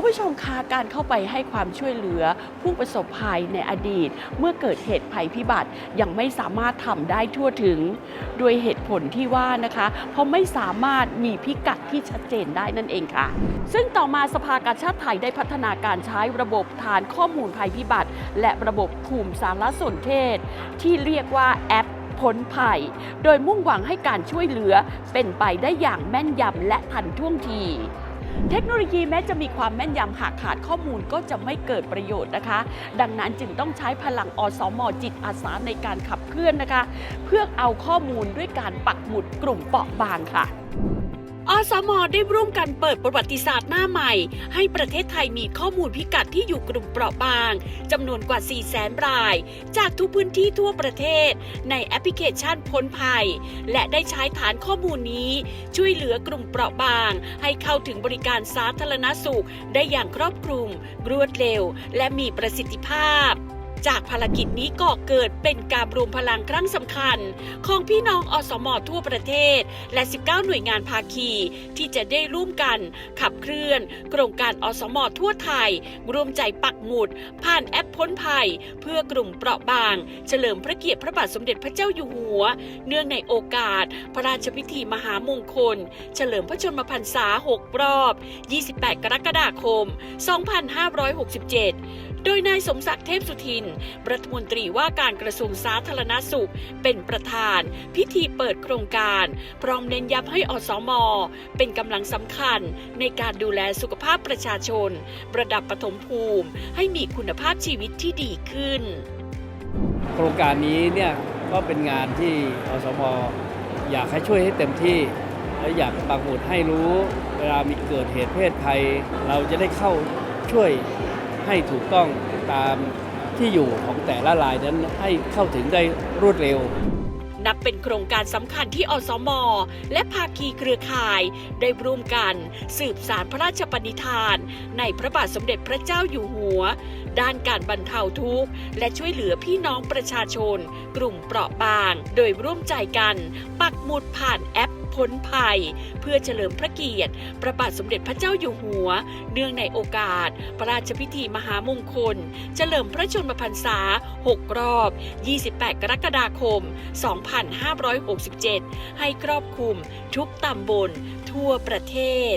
คุณผู้ชมคะการเข้าไปให้ความช่วยเหลือผู้ประสบภัยในอดีต เมื่อเกิดเหตุภัยพิบัติยังไม่สามารถทำได้ทั่วถึงด้วยเหตุผลที่ว่านะคะ เพราะไม่สามารถมีพิกัดที่ชัดเจนได้นั่นเองค่ะ ซึ่งต่อมาสภากาชาติไทยได้พัฒนาการใช้ระบบฐานข้อมูลภัยพิบัติ และระบบภูมิสารสนเทศ ที่เรียกว่าแอปพ้นภัย โดยมุ่งหวังให้การช่วยเหลือเป็นไปได้อย่างแม่นยำและทันท่วงที เทคโนโลยีแม้จะมีความแม่นยำหากขาดข้อมูลก็จะไม่เกิดประโยชน์นะคะ ดังนั้นจึงต้องใช้พลังอสมจิตอาสาในการขับเคลื่อนนะคะ เพื่อเอาข้อมูลด้วยการปักหมุดกลุ่มเปราะบางค่ะ อสมได้ร่วมกันเปิดประวัติศาสตร์หน้าใหม่ ให้ประเทศไทยมีข้อมูลพิกัดที่อยู่กลุ่มเปราะบางจำนวนกว่า 4 0 0แสนราย จากทุกพื้นที่ทั่วประเทศ ในแอปพลิเคชันพ้นภัย และได้ใช้ฐานข้อมูลนี้ ช่วยเหลือกลุ่มเปราะบาง ให้เข้าถึงบริการสาธารณสุข ได้อย่างครอบคลุมรวดเร็ว และมีประสิทธิภาพ จากภารกิจนี้ก่อเกิดเป็นการรวมพลังครั้งสำคัญ ของพี่น้องอสมอทั่วประเทศ และ 19 หน่วยงานภาคี ที่จะได้ร่วมกันขับเคลื่อน โครงการอสมอทั่วไทย ร่วมใจปักหมุด ผ่านแอปพ้นภัย เพื่อกลุ่มเปราะบาง เฉลิมพระเกียรติพระบาทสมเด็จพระเจ้าอยู่หัว เนื่องในโอกาส พระราชพิธีมหามงคล เฉลิมพระชนมพรรษา 6 รอบ 28 กรกฎาคม 2567 ดยนายสมศักดิ์เทพสุทิน รัฐมนตรีว่าการกระทรวงสาธารณสุข เป็นประธาน พิธีเปิดโครงการ พร้อมเน้นย้ำให้อสม เป็นกำลังสำคัญในการดูแลสุขภาพประชาชน ระดับปฐมภูมิ ให้มีคุณภาพชีวิตที่ดีขึ้น โครงการนี้เนี่ยก็เป็นงานที่อสม อยากให้ช่วยให้เต็มที่และอยากปักหมุดให้รู้ เวลามีเกิดเหตุเพศภัย เราจะได้เข้าช่วย ให้ถูกต้องตามที่อยู่ของแต่ละรายนั้นให้เข้าถึงได้รวดเร็ว นับเป็นโครงการสำคัญที่อสม และภาคีเครือข่าย ได้ร่วมกัน สืบสารพระราชปณิธาน ในพระบาทสมเด็จพระเจ้าอยู่หัว ด้านการบรรเทาทุกข์ และช่วยเหลือพี่น้องประชาชน กลุ่มเปราะบาง โดยร่วมใจกัน ปักหมุดผ่านแอป พ้นภัย เพื่อเฉลิมพระเกียรติพระบาทสมเด็จพระเจ้าอยู่หัว เนื่องในโอกาส พระราชพิธีมหามงคล เฉลิมพระชนมพรรษา 6 รอบ 28 กรกฎาคม 2567 ให้ครอบคลุมทุกตำบลทั่วประเทศ